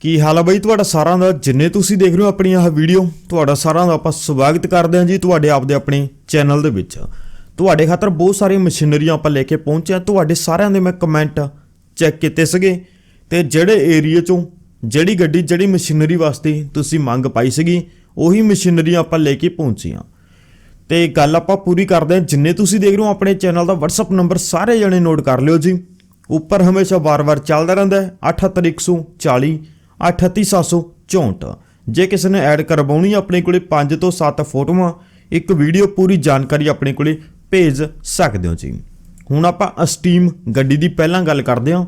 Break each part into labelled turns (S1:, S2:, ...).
S1: ਕੀ ਹਾਲ ਆ ਬਈ? ਤੁਹਾਡਾ ਸਾਰਿਆਂ ਦਾ, ਜਿੰਨੇ ਤੁਸੀਂ ਦੇਖ ਰਹੇ ਹੋ ਆਪਣੀ ਆਹ ਵੀਡੀਓ ਤੁਹਾਡਾ ਸਾਰਿਆਂ ਦਾ ਆਪਾਂ ਸਵਾਗਤ ਕਰਦੇ ਹਾਂ ਜੀ ਤੁਹਾਡੇ ਆਪਦੇ ਆਪਣੇ ਚੈਨਲ ਦੇ ਵਿੱਚ। ਤੁਹਾਡੇ ਖਾਤਰ ਬਹੁਤ ਸਾਰੀਆਂ ਮਸ਼ੀਨਰੀਆਂ ਆਪਾਂ ਲੈ ਕੇ ਪਹੁੰਚੇ ਹਾਂ। ਤੁਹਾਡੇ ਸਾਰਿਆਂ ਦੇ ਮੈਂ ਕਮੈਂਟ ਚੈੱਕ ਕੀਤੇ ਸੀਗੇ ਤੇ ਜਿਹੜੇ ਏਰੀਆ ਚੋਂ ਜਿਹੜੀ ਗੱਡੀ, ਜਿਹੜੀ ਮਸ਼ੀਨਰੀ ਵਾਸਤੇ ਤੁਸੀਂ ਮੰਗ ਪਾਈ ਸੀਗੀ, ਉਹੀ ਮਸ਼ੀਨਰੀ ਆਪਾਂ ਲੈ ਕੇ ਪਹੁੰਚੀਆਂ ਹਾਂ। ਤੇ ਗੱਲ ਆਪਾਂ ਪੂਰੀ ਕਰਦੇ ਹਾਂ। ਜਿੰਨੇ ਤੁਸੀਂ ਦੇਖ ਰਹੇ ਹੋ ਆਪਣੇ ਚੈਨਲ ਦਾ WhatsApp ਨੰਬਰ ਸਾਰੇ ਜਣੇ ਨੋਟ ਕਰ ਲਿਓ ਜੀ। ਉੱਪਰ ਹਮੇਸ਼ਾ ਵਾਰ-ਵਾਰ ਚੱਲਦਾ ਰਹਿੰਦਾ ਹੈ। 78140 38764 ਜੇ ਕਿਸੇ ਨੇ ਐਡ ਕਰਵਾਉਣੀ ਆਪਣੇ ਕੋਲੇ 5 ਤੋਂ 7 ਫੋਟੋਆਂ, ਇੱਕ ਵੀਡੀਓ ਪੂਰੀ ਜਾਣਕਾਰੀ ਆਪਣੇ ਕੋਲੇ ਭੇਜ ਸਕਦੇ ਹੋ ਜੀ। ਹੁਣ ਆਪਾਂ ਅਸਟੀਮ ਗੱਡੀ ਦੀ ਪਹਿਲਾਂ ਗੱਲ ਕਰਦੇ ਹਾਂ।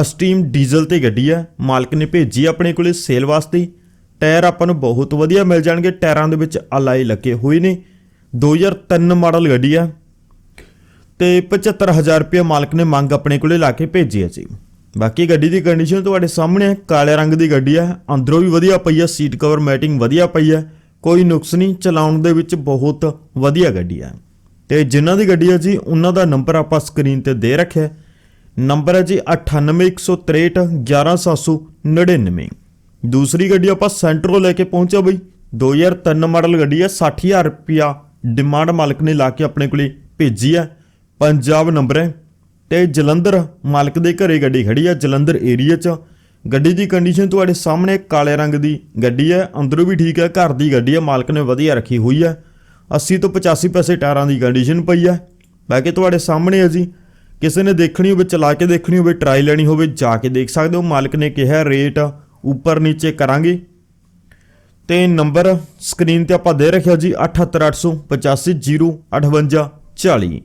S1: ਅਸਟੀਮ ਡੀਜ਼ਲ ਤੇ ਗੱਡੀ ਹੈ ਮਾਲਕ ਨੇ ਭੇਜੀ ਆਪਣੇ ਕੋਲੇ ਸੇਲ ਵਾਸਤੇ। ਟਾਇਰ ਆਪਾਂ ਨੂੰ ਬਹੁਤ ਵਧੀਆ ਮਿਲ ਜਾਣਗੇ, ਟਾਇਰਾਂ ਦੇ ਵਿੱਚ ਅਲਾਈ ਲੱਗੇ ਹੋਏ ਨੇ। 2003 ਮਾਡਲ ਗੱਡੀ ਆ। ਤੇ 75000 ਰੁਪਏ ਮਾਲਕ ਨੇ ਮੰਗ ਆਪਣੇ ਕੋਲੇ ਲਾ ਕੇ ਭੇਜੀ ਹੈ ਜੀ। ਬਾਕੀ ਗੱਡੀ ਦੀ ਕੰਡੀਸ਼ਨ ਤੁਹਾਡੇ ਸਾਹਮਣੇ ਹੈ ਕਾਲੇ ਰੰਗ ਦੀ ਗੱਡੀ ਹੈ ਅੰਦਰੋਂ ਵੀ ਵਧੀਆ ਪਈ ਹੈ ਸੀਟ ਕਵਰ ਮੈਟਿੰਗ ਵਧੀਆ ਪਈ ਹੈ ਕੋਈ ਨੁਕਸ ਨਹੀਂ, ਚਲਾਉਣ ਦੇ ਵਿੱਚ ਬਹੁਤ ਵਧੀਆ ਗੱਡੀ ਹੈ ਤੇ ਜਿਨ੍ਹਾਂ ਦੀ ਗੱਡੀ ਹੈ ਜੀ, ਉਹਨਾਂ ਦਾ ਨੰਬਰ ਆਪਾਂ ਸਕਰੀਨ ਤੇ ਦੇ ਰੱਖਿਆ ਨੰਬਰ ਹੈ ਜੀ 9813 11799 ਦੂਸਰੀ ਗੱਡੀ ਆਪਾਂ ਸੈਂਟਰੋਂ ਲੈ ਕੇ ਪਹੁੰਚਿਆ ਬਈ 2003 ਮਾਡਲ ਗੱਡੀ ਹੈ 60000 ਰੁਪਿਆ ਡਿਮਾਂਡ ਮਾਲਕ ਨੇ ਲਾ ਕੇ ਆਪਣੇ ਕੋਲੇ ਭੇਜੀ ਹੈ ਪੰਜਾਬ ਨੰਬਰ ਹੈ ਤੇ ਜਲੰਧਰ ਮਾਲਕ ਦੇ ਘਰੇ ਗੱਡੀ ਖੜੀ ਆ, ਜਲੰਧਰ ਏਰੀਆ 'ਚ। ਗੱਡੀ ਦੀ ਕੰਡੀਸ਼ਨ ਤੁਹਾਡੇ ਸਾਹਮਣੇ ਕਾਲੇ ਰੰਗ ਦੀ ਗੱਡੀ ਹੈ ਅੰਦਰੋਂ ਵੀ ਠੀਕ ਹੈ ਘਰ ਦੀ ਗੱਡੀ ਹੈ ਮਾਲਕ ਨੇ ਵਧੀਆ ਰੱਖੀ ਹੋਈ ਹੈ 80 ਤੋਂ 85 ਪੈਸੇ ਟਾਇਰਾਂ ਦੀ ਕੰਡੀਸ਼ਨ ਪਈ ਹੈ ਬਾਕੀ ਤੁਹਾਡੇ ਸਾਹਮਣੇ ਹੈ ਜੀ, ਕਿਸੇ ਨੇ ਦੇਖਣੀ ਹੋਵੇ, ਚਲਾ ਕੇ ਦੇਖਣੀ ਹੋਵੇ ਟਰਾਈ ਲੈਣੀ ਹੋਵੇ, ਜਾ ਕੇ ਦੇਖ ਸਕਦੇ ਹੋ। ਮਾਲਕ ਨੇ ਕਿਹਾ ਰੇਟ ਉੱਪਰ ਨੀਚੇ ਕਰਾਂਗੇ। ਤੇ ਨੰਬਰ ਸਕਰੀਨ ਤੇ ਆਪਾਂ ਦੇ ਰੱਖਿਆ ਜੀ 7885085040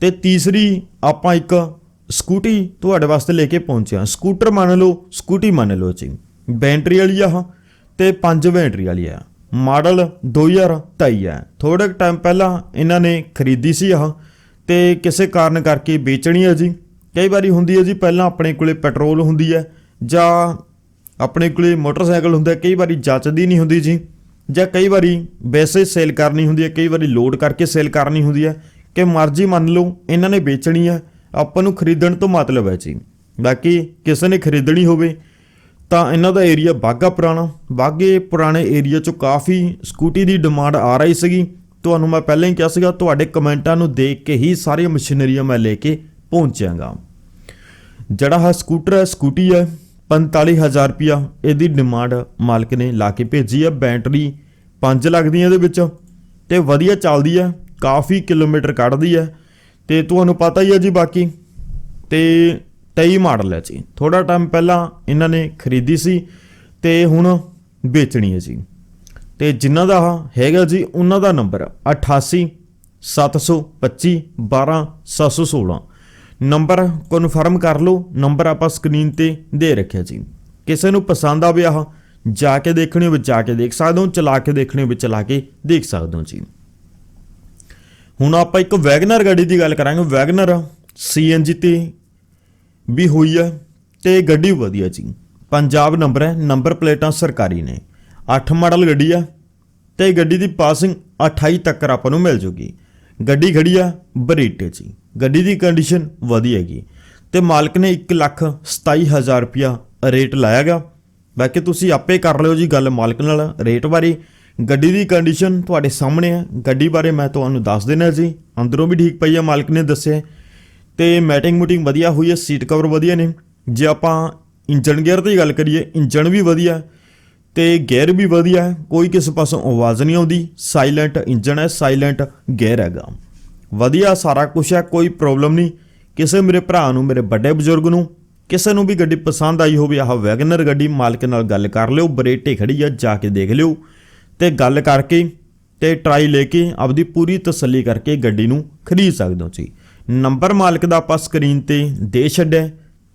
S1: ਤੇ ਤੀਸਰੀ ਆਪਾਂ ਇੱਕ ਸਕੂਟੀ ਤੁਹਾਡੇ ਵਾਸਤੇ ਲੈ ਕੇ ਪਹੁੰਚਿਆ ਸਕੂਟਰ ਮੰਨ ਲਓ, ਸਕੂਟੀ ਮੰਨ ਲਓ ਜੀ ਬੈਟਰੀ ਵਾਲੀ ਆ ਆਹ ਤੇ ਪੰਜ ਬੈਟਰੀ ਵਾਲੀ ਆ। ਮਾਡਲ 2023 ਹੈ ਥੋੜੇ ਟਾਈਮ ਪਹਿਲਾਂ ਇਹਨਾਂ ਨੇ ਖਰੀਦੀ ਸੀ ਆਹ ਤੇ ਕਿਸੇ ਕਾਰਨ ਕਰਕੇ ਵੇਚਣੀ ਹੈ ਜੀ। ਕਈ ਵਾਰੀ ਹੁੰਦੀ ਹੈ ਜੀ, ਪਹਿਲਾਂ ਆਪਣੇ ਕੋਲੇ ਪੈਟਰੋਲ ਹੁੰਦੀ ਹੈ ਜਾਂ ਆਪਣੇ ਕੋਲੇ ਮੋਟਰਸਾਈਕਲ ਹੁੰਦਾ ਕਈ ਵਾਰੀ ਜੱਚਦੀ ਨਹੀਂ ਹੁੰਦੀ ਜੀ। ਜਾਂ ਕਈ ਵਾਰੀ ਵੈਸੇ ਸੇਲ ਕਰਨੀ ਹੁੰਦੀ ਹੈ ਕਈ ਵਾਰੀ ਲੋਡ ਕਰਕੇ ਸੇਲ ਕਰਨੀ ਹੁੰਦੀ ਹੈ ਕਿ ਮਰਜ਼ੀ ਮੰਨ ਲਓ, ਇਹਨਾਂ ਨੇ ਵੇਚਣੀ ਹੈ ਆਪਾਂ ਨੂੰ ਖਰੀਦਣ ਤੋਂ ਮਤਲਬ ਹੈ ਜੀ। ਬਾਕੀ ਕਿਸੇ ਨੇ ਖਰੀਦਣੀ ਹੋਵੇ, ਤਾਂ ਇਹਨਾਂ ਦਾ ਏਰੀਆ ਬਾਗਾ ਪੁਰਾਣਾ। ਬਾਗੇ ਪੁਰਾਣੇ ਏਰੀਆ ਚੋਂ ਕਾਫੀ ਸਕੂਟੀ ਦੀ ਡਿਮਾਂਡ ਆ ਰਹੀ ਸੀਗੀ। ਤੁਹਾਨੂੰ ਮੈਂ ਪਹਿਲਾਂ ਹੀ ਕਿਹਾ ਸੀਗਾ, ਤੁਹਾਡੇ ਕਮੈਂਟਾਂ ਨੂੰ ਦੇਖ ਕੇ ਹੀ ਸਾਰੀਆਂ ਮਸ਼ੀਨਰੀਆਂ ਮੈਂ ਲੈ ਕੇ ਪਹੁੰਚਾਂਗਾ ਜਿਹੜਾ ਹੈ ਸਕੂਟਰ ਹੈ ਸਕੂਟੀ ਹੈ 45000 ਰੁਪਿਆ ਇਹਦੀ ਡਿਮਾਂਡ ਮਾਲਕ ਨੇ ਲਾ ਕੇ ਭੇਜੀ ਹੈ ਬੈਟਰੀ 5 ਲੱਗਦੀ ਹੈ ਇਹਦੇ ਵਿੱਚ, ਤੇ ਵਧੀਆ ਚੱਲਦੀ ਹੈ ਕਾਫੀ ਕਿਲੋਮੀਟਰ ਕੱਢਦੀ ਹੈ ਤੇ ਤੁਹਾਨੂੰ ਪਤਾ ਹੀ ਹੈ ਜੀ ਬਾਕੀ, ਤੇ 23 ਮਾਡਲ ਹੈ ਜੀ। ਥੋੜਾ ਟਾਈਮ ਪਹਿਲਾਂ ਇਹਨਾਂ ਨੇ ਖਰੀਦੀ ਸੀ ਤੇ ਹੁਣ ਵੇਚਣੀ ਹੈ ਜੀ। ਤੇ ਜਿਨ੍ਹਾਂ ਦਾ ਹੈਗਾ ਜੀ, ਉਹਨਾਂ ਦਾ ਨੰਬਰ 88 725 12 716 ਨੰਬਰ ਕਨਫਰਮ ਕਰ ਲਓ ਨੰਬਰ ਆਪਾਂ ਸਕਰੀਨ ਤੇ ਦੇ ਰੱਖਿਆ ਜੀ। ਕਿਸੇ ਨੂੰ ਪਸੰਦ ਆਵੇ ਆਹ, ਜਾ ਕੇ ਦੇਖਣੀ ਵਿੱਚ ਜਾ ਕੇ ਦੇਖ ਸਕਦੇ ਹੋ, ਚਲਾ ਕੇ ਦੇਖਣੇ ਹੋਵੇ, ਚਲਾ ਕੇ ਦੇਖ ਸਕਦੇ ਹੋ ਜੀ। ਹੁਣ ਆਪਾਂ ਇੱਕ ਵੈਗਨਰ ਗੱਡੀ ਦੀ ਗੱਲ ਕਰਾਂਗੇ, ਵੈਗਨਰ ਸੀਐਨਜੀ ਤੇ ਵੀ ਹੋਈ ਹੈ ਤੇ ਗੱਡੀ ਵਧੀਆ ਜੀ। ਪੰਜਾਬ ਨੰਬਰ ਹੈ, ਨੰਬਰ ਪਲੇਟਾਂ ਸਰਕਾਰੀ ਨੇ। 8 ਮਾਡਲ ਗੱਡੀ ਆ ਤੇ ਗੱਡੀ ਦੀ ਪਾਸਿੰਗ 28 ਤੱਕ ਆਪਾਂ ਨੂੰ ਮਿਲ ਜੂਗੀ। ਗੱਡੀ ਖੜੀ ਆ ਬਰੀਟੇ ਜੀ ਗੱਡੀ ਦੀ ਕੰਡੀਸ਼ਨ ਵਧੀਆ ਹੈਗੀ। ਤੇ ਮਾਲਕ ਨੇ 1 ਲੱਖ 27000 ਰੁਪਿਆ ਰੇਟ ਲਾਇਆਗਾ ਬਾਕੀ ਤੁਸੀਂ ਆਪੇ ਕਰ ਲਿਓ ਜੀ ਗੱਲ ਮਾਲਕ ਨਾਲ ਰੇਟ ਬਾਰੇ। ਗੱਡੀ ਦੀ ਕੰਡੀਸ਼ਨ ਤੁਹਾਡੇ ਸਾਹਮਣੇ ਹੈ। ਗੱਡੀ ਬਾਰੇ ਮੈਂ ਤੁਹਾਨੂੰ ਦੱਸ ਦੇਣਾ ਜੀ। ਅੰਦਰੋਂ ਵੀ ਠੀਕ ਪਈ ਹੈ ਮਾਲਕ ਨੇ ਦੱਸਿਆ। ਤੇ ਮੈਟਿੰਗ ਮੂਟਿੰਗ ਵਧੀਆ ਹੋਈ ਹੈ ਸੀਟ ਕਵਰ ਵਧੀਆ ਨੇ। ਜੇ ਆਪਾਂ ਇੰਜਨ ਗੇਅਰ ਦੀ ਗੱਲ ਕਰੀਏ ਇੰਜਨ ਵੀ ਵਧੀਆ ਹੈ ਤੇ ਗੇਅਰ ਵੀ ਵਧੀਆ ਕੋਈ ਕਿਸੇ ਪਾਸੋਂ ਆਵਾਜ਼ ਨਹੀਂ ਆਉਂਦੀ। ਸਾਇਲੈਂਟ ਇੰਜਨ ਹੈ ਸਾਇਲੈਂਟ ਗੇਅਰ ਹੈਗਾ। ਵਧੀਆ ਸਾਰਾ ਕੁਝ ਹੈ, ਕੋਈ ਪ੍ਰੋਬਲਮ ਨਹੀਂ। ਕਿਸੇ ਮੇਰੇ ਭਰਾ ਨੂੰ, ਮੇਰੇ ਵੱਡੇ ਬਜ਼ੁਰਗ ਨੂੰ, ਕਿਸੇ ਨੂੰ ਵੀ ਗੱਡੀ ਪਸੰਦ ਆਈ ਹੋਵੇ, ਆਹ ਵੈਗਨਰ ਗੱਡੀ, ਮਾਲਕ ਨਾਲ ਗੱਲ ਕਰ ਲਿਓ, ਬਰੇਟੇ ਖੜੀ ਆ, ਜਾ ਕੇ ਦੇਖ ਲਿਓ। ਤੇ ਗੱਲ ਕਰਕੇ ਤੇ ਟਰਾਈ ਲੈ ਕੇ ਆਪਦੀ ਪੂਰੀ ਤਸੱਲੀ ਕਰਕੇ ਗੱਡੀ ਨੂੰ ਖਰੀਦ ਸਕਦੇ ਹੋ ਜੀ। ਨੰਬਰ ਮਾਲਕ ਦਾ ਆਪਾਂ ਸਕਰੀਨ ਤੇ ਦੇ ਛੱਡਿਆ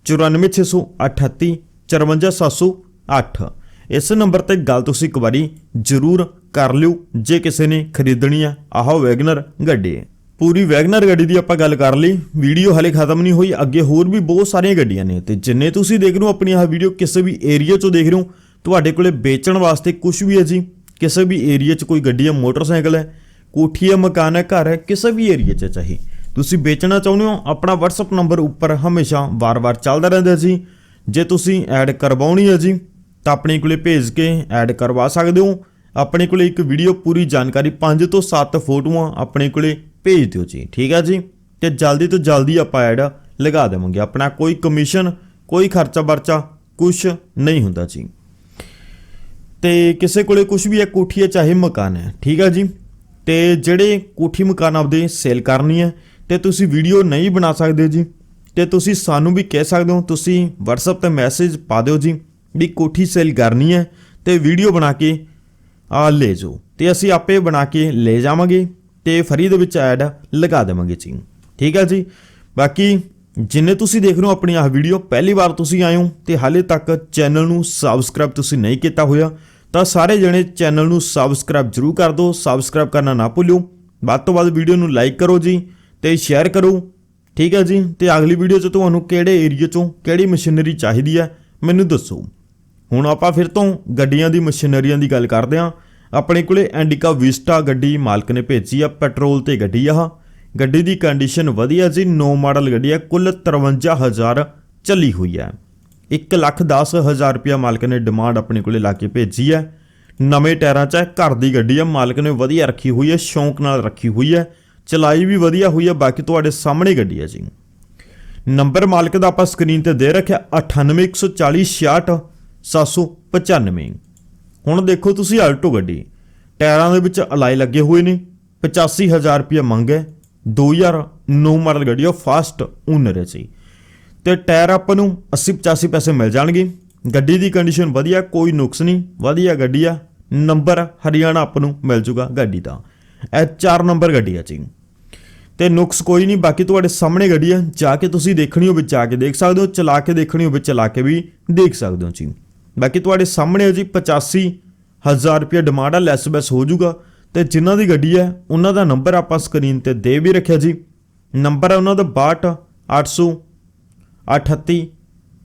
S1: 94638 54708 ਇਸ ਨੰਬਰ ਤੇ ਗੱਲ ਤੁਸੀਂ ਇੱਕ ਵਾਰੀ ਜ਼ਰੂਰ ਕਰ ਲਿਓ ਜੇ ਕਿਸੇ ਨੇ ਖਰੀਦਣੀ ਆ। ਆਹ ਵੈਗਨਰ ਗੱਡੀ ਹੈ। ਪੂਰੀ ਵੈਗਨਰ ਗੱਡੀ ਦੀ ਆਪਾਂ ਗੱਲ ਕਰ ਲਈ। ਵੀਡੀਓ ਹਲੇ ਖਤਮ ਨਹੀਂ ਹੋਈ। ਅੱਗੇ ਹੋਰ ਵੀ ਬਹੁਤ ਸਾਰੀਆਂ ਗੱਡੀਆਂ ਨੇ ਤੇ ਜਿੰਨੇ ਤੁਸੀਂ ਦੇਖ ਰਹੇ ਹੋ ਆਪਣੀ ਆਹ ਵੀਡੀਓ ਕਿਸੇ ਵੀ ਏਰੀਆ 'ਚੋਂ ਦੇਖ ਰਹੇ ਹੋ, ਤੁਹਾਡੇ ਕੋਲੇ ਵੇਚਣ ਵਾਸਤੇ ਕੁਝ ਵੀ ਹੈ ਜੀ। ਕਿਸੇ ਵੀ ਏਰੀਆ 'ਚ ਕੋਈ ਗੱਡੀ ਹੈ ਮੋਟਰਸਾਈਕਲ ਹੈ, ਕੋਠੀ ਹੈ ਮਕਾਨ ਹੈ, ਘਰ ਹੈ, ਕਿਸੇ ਵੀ ਏਰੀਆ 'ਚ ਚਾਹੇ। ਤੁਸੀਂ ਵੇਚਣਾ ਚਾਹੁੰਦੇ ਹੋ, ਆਪਣਾ WhatsApp ਨੰਬਰ ਉੱਪਰ ਹਮੇਸ਼ਾ ਵਾਰ-ਵਾਰ ਚੱਲਦਾ ਰਹਿੰਦਾ ਜੀ। ਜੇ ਤੁਸੀਂ ਐਡ ਕਰਵਾਉਣੀ ਹੈ ਜੀ, ਤਾਂ ਆਪਣੇ ਕੋਲੇ ਭੇਜ ਕੇ ਐਡ ਕਰਵਾ ਸਕਦੇ ਹੋ। ਆਪਣੇ ਕੋਲੇ ਇੱਕ ਵੀਡੀਓ ਪੂਰੀ ਜਾਣਕਾਰੀ 5 ਤੋਂ 7 ਫੋਟੋਆਂ ਆਪਣੇ ਕੋਲੇ ਭੇਜ ਦਿਓ ਜੀ, ਠੀਕ ਹੈ ਜੀ? ਤੇ ਜਲਦੀ ਤੋਂ ਜਲਦੀ ਆਪਾਂ ਐਡ ਲਗਾ ਦੇਵਾਂਗੇ। ਆਪਣਾ ਕੋਈ ਕਮਿਸ਼ਨ ਕੋਈ ਖਰਚਾ ਵਰਚਾ ਕੁਝ ਨਹੀਂ ਹੁੰਦਾ ਜੀ। ਤੇ ਕਿਸੇ ਕੋਲੇ ਕੁਝ ਵੀ ਹੈ, ਕੋਠੀ ਹੈ, ਚਾਹੇ ਮਕਾਨ ਹੈ। ਠੀਕ ਹੈ ਜੀ? ਤੇ ਜਿਹੜੇ ਕੋਠੀ ਮਕਾਨ ਆਪਦੇ ਸੇਲ ਕਰਨੀ ਹੈ, ਤੇ ਤੁਸੀਂ ਵੀਡੀਓ ਨਹੀਂ ਬਣਾ ਸਕਦੇ ਜੀ। ਤੇ ਤੁਸੀਂ ਸਾਨੂੰ ਵੀ ਕਹਿ ਸਕਦੇ ਹੋ, ਤੁਸੀਂ WhatsApp ਤੇ ਮੈਸੇਜ ਪਾ ਦਿਓ ਜੀ, ਵੀ ਕੋਠੀ ਸੇਲ ਕਰਨੀ ਹੈ, ਤੇ ਵੀਡੀਓ ਬਣਾ ਕੇ ਆ ਲੈ ਜਾਓ। ਤੇ ਅਸੀਂ ਆਪੇ ਬਣਾ ਕੇ ਲੈ ਜਾਵਾਂਗੇ, ਤੇ ਫਰੀ ਦੇ ਵਿੱਚ ਐਡ ਲਗਾ ਦੇਵਾਂਗੇ ਜੀ। ਠੀਕ ਹੈ ਜੀ? ਬਾਕੀ ਜਿੰਨੇ ਤੁਸੀਂ ਦੇਖ ਰਹੇ ਹੋ ਆਪਣੀ ਆਹ ਵੀਡੀਓ ਪਹਿਲੀ ਵਾਰ ਤੁਸੀਂ ਆਏ ਹੋ, ਤੇ ਹਾਲੇ ਤੱਕ ਚੈਨਲ ਨੂੰ ਸਬਸਕ੍ਰਾਈਬ ਤੁਸੀਂ ਨਹੀਂ ਕੀਤਾ ਹੋਇਆ ਤਾਂ ਸਾਰੇ ਜਣੇ ਚੈਨਲ ਨੂੰ ਸਬਸਕ੍ਰਾਈਬ ਜਰੂਰ ਕਰ ਦਿਓ ਸਬਸਕ੍ਰਾਈਬ ਕਰਨਾ ਨਾ ਭੁੱਲਿਓ। ਵੱਧ ਤੋਂ ਵੱਧ ਵੀਡੀਓ ਨੂੰ ਲਾਈਕ ਕਰੋ ਜੀ ਤੇ ਸ਼ੇਅਰ ਕਰੋ। ਠੀਕ ਹੈ ਜੀ? ਤੇ ਅਗਲੀ ਵੀਡੀਓ 'ਚ ਤੁਹਾਨੂੰ ਕਿਹੜੇ ਏਰੀਆ 'ਚੋਂ ਕਿਹੜੀ ਮਸ਼ੀਨਰੀ ਚਾਹੀਦੀ ਹੈ, ਮੈਨੂੰ ਦੱਸੋ। ਹੁਣ ਆਪਾਂ ਫਿਰ ਤੋਂ ਗੱਡੀਆਂ ਦੀ ਮਸ਼ੀਨਰੀਆਂ ਦੀ ਗੱਲ ਕਰਦੇ ਹਾਂ। ਆਪਣੇ ਕੋਲੇ ਐਂਡਿਕਾ ਵਿਸਟਾ ਗੱਡੀ ਮਾਲਕ ਨੇ ਭੇਜੀ ਆ ਪੈਟਰੋਲ ਤੇ ਗੱਡੀ ਆ ਗੱਡੀ ਦੀ ਕੰਡੀਸ਼ਨ ਵਧੀਆ ਜੀ, ਨੋ ਮਾਡਲ ਗੱਡੀ ਆ, ਕੁੱਲ 53000 ਚੱਲੀ ਹੋਈ ਹੈ 110000 ਰੁਪਇਆ ਮਾਲਕ ਨੇ ਡਿਮਾਂਡ ਆਪਣੇ ਕੋਲੇ ਲਾ ਕੇ ਭੇਜੀ ਹੈ। ਨਵੇਂ ਟਾਇਰਾਂ 'ਚ ਹੈ, ਘਰ ਦੀ ਗੱਡੀ ਹੈ, ਮਾਲਕ ਨੇ ਵਧੀਆ ਰੱਖੀ ਹੋਈ ਹੈ, ਸ਼ੌਂਕ ਨਾਲ ਰੱਖੀ ਹੋਈ ਹੈ, ਚਲਾਈ ਵੀ ਵਧੀਆ ਹੋਈ ਹੈ, ਬਾਕੀ ਤੁਹਾਡੇ ਸਾਹਮਣੇ ਗੱਡੀ ਹੈ ਜੀ। ਨੰਬਰ ਮਾਲਕ ਦਾ ਆਪਾਂ ਸਕਰੀਨ ਤੇ ਦੇ ਰੱਖਿਆ 9814466795 ਹੁਣ ਦੇਖੋ ਤੁਸੀਂ ਆਲਟੋ ਗੱਡੀ, ਟਾਇਰਾਂ ਦੇ ਵਿੱਚ ਅਲਾਈ ਲੱਗੇ ਹੋਏ ਨੇ 85000 ਰੁਪਏ ਮੰਗ ਹੈ 2009 ਮਾਡਲ ਗੱਡੀ ਆ ਫਾਸਟ ਓਨਰ ਹੈ ਜੀ। ਤੇ ਟਾਇਰ ਆਪਾਂ ਨੂੰ 80 85 ਪੈਸੇ ਮਿਲ ਜਾਣਗੇ। ਗੱਡੀ ਦੀ ਕੰਡੀਸ਼ਨ ਵਧੀਆ, ਕੋਈ ਨੁਕਸ ਨਹੀਂ, ਵਧੀਆ ਗੱਡੀ ਆ, ਨੰਬਰ ਹਰਿਆਣਾ ਆਪਾਂ ਨੂੰ ਮਿਲ ਜੂਗਾ ਗੱਡੀ ਦਾ। ਇਹ 4 ਨੰਬਰ ਗੱਡੀ ਆ ਜੀ। ਤੇ ਨੁਕਸ ਕੋਈ ਨਹੀਂ, ਬਾਕੀ ਤੁਹਾਡੇ ਸਾਹਮਣੇ ਗੱਡੀ ਆ, ਜਾ ਕੇ ਤੁਸੀਂ ਦੇਖਣੀ ਹੋਵੇ, ਜਾ ਕੇ ਦੇਖ ਸਕਦੇ ਹੋ, ਚਲਾ ਕੇ ਦੇਖਣੀ ਹੋਵੇ, ਚਲਾ ਕੇ ਵੀ ਦੇਖ ਸਕਦੇ ਹੋ ਜੀ। ਬਾਕੀ ਤੁਹਾਡੇ ਸਾਹਮਣੇ ਹੈ ਜੀ 85000 ਰੁਪਏ ਡਿਮਾਂਡ ਆ ਲੈਸ ਬੈਸ ਹੋ ਜਾਊਗਾ ਤੇ ਜਿਨ੍ਹਾਂ ਦੀ ਗੱਡੀ ਹੈ ਉਹਨਾਂ ਦਾ ਨੰਬਰ ਆਪਾਂ ਸਕਰੀਨ ਤੇ ਦੇ ਵੀ ਰੱਖਿਆ ਜੀ। ਨੰਬਰ ਹੈ ਉਹਨਾਂ ਦਾ 62 800 38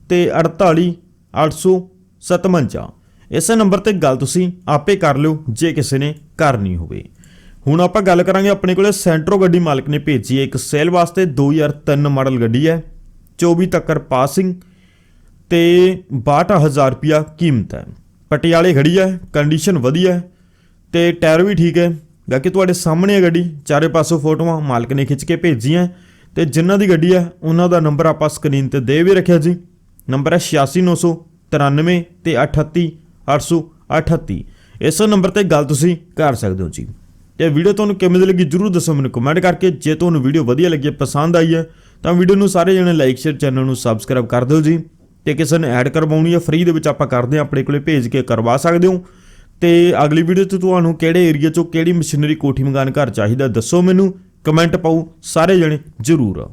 S1: ਤੇ 48 857 ਇਸੇ ਨੰਬਰ ਤੇ ਗੱਲ ਤੁਸੀਂ ਆਪੇ ਕਰ ਲਿਓ, ਜੇ ਕਿਸੇ ਨੇ ਕਰਨੀ ਹੋਵੇ। ਹੁਣ ਆਪਾਂ ਗੱਲ ਕਰਾਂਗੇ ਆਪਣੇ ਕੋਲੇ ਸੈਂਟਰੋ ਗੱਡੀ ਮਾਲਕ ਨੇ ਭੇਜੀ ਹੈ। ਇੱਕ ਸੇਲ ਵਾਸਤੇ 2003 ਮਾਡਲ ਗੱਡੀ ਹੈ। 24 ਤੱਕਰ ਪਾਸਿੰਗ ਤੇ 62000 ਰੁਪਿਆ ਕੀਮਤ ਹੈ। ਪਟਿਆਲੇ ਖੜੀ ਹੈ ਕੰਡੀਸ਼ਨ ਵਧੀਆ ਹੈ ਤੇ ਟਾਇਰ ਵੀ ਠੀਕ ਹੈ। ਬਾਕੀ ਤੁਹਾਡੇ ਸਾਹਮਣੇ ਹੈ ਗੱਡੀ, ਚਾਰੇ ਪਾਸੋਂ ਫੋਟੋਆਂ ਮਾਲਕ ਨੇ ਖਿੱਚ ਕੇ ਭੇਜੀਆਂ। ਤੇ ਜਿਨ੍ਹਾਂ ਦੀ ਗੱਡੀ ਹੈ, ਉਹਨਾਂ ਦਾ ਨੰਬਰ ਆਪਾਂ ਸਕਰੀਨ ਤੇ ਦੇ ਵੀ ਰੱਖਿਆ ਜੀ। ਨੰਬਰ ਹੈ 86993 ਤੇ 38838 ਇਸ ਨੰਬਰ ਤੇ ਗੱਲ ਤੁਸੀਂ ਕਰ ਸਕਦੇ ਹੋ ਜੀ। ਤੇ ਵੀਡੀਓ ਤੁਹਾਨੂੰ ਕਿਵੇਂ ਦੀ ਲੱਗੀ ਜਰੂਰ ਦੱਸੋ ਮੈਨੂੰ ਕਮੈਂਟ ਕਰਕੇ। ਜੇ ਤੁਹਾਨੂੰ ਵੀਡੀਓ ਵਧੀਆ ਲੱਗੀ, ਪਸੰਦ ਆਈ ਹੈ, ਤਾਂ ਵੀਡੀਓ ਨੂੰ ਸਾਰੇ ਜਣੇ ਲਾਈਕ ਸ਼ੇਅਰ ਚੈਨਲ ਨੂੰ ਸਬਸਕ੍ਰਾਈਬ ਕਰ ਦਿਓ ਜੀ। ਤੇ ਕਿਸੇ ਨੂੰ ਐਡ ਕਰਵਾਉਣੀ ਹੈ ਫ੍ਰੀ ਦੇ ਵਿੱਚ ਆਪਾਂ ਕਰਦੇ ਹਾਂ, ਆਪਣੇ ਕੋਲੇ ਭੇਜ ਕੇ ਕਰਵਾ ਸਕਦੇ ਹੋ। ਤੇ ਅਗਲੀ ਵੀਡੀਓ 'ਚ ਤੁਹਾਨੂੰ ਕਿਹੜੇ ਏਰੀਆ 'ਚੋਂ ਕਿਹੜੀ ਮਸ਼ੀਨਰੀ ਕੋਠੀ ਮਕਾਨ ਘਰ ਚਾਹੀਦਾ ਦੱਸੋ ਮੈਨੂੰ। ਕਮੈਂਟ ਪਾਓ ਸਾਰੇ ਜਣੇ ਜਰੂਰ।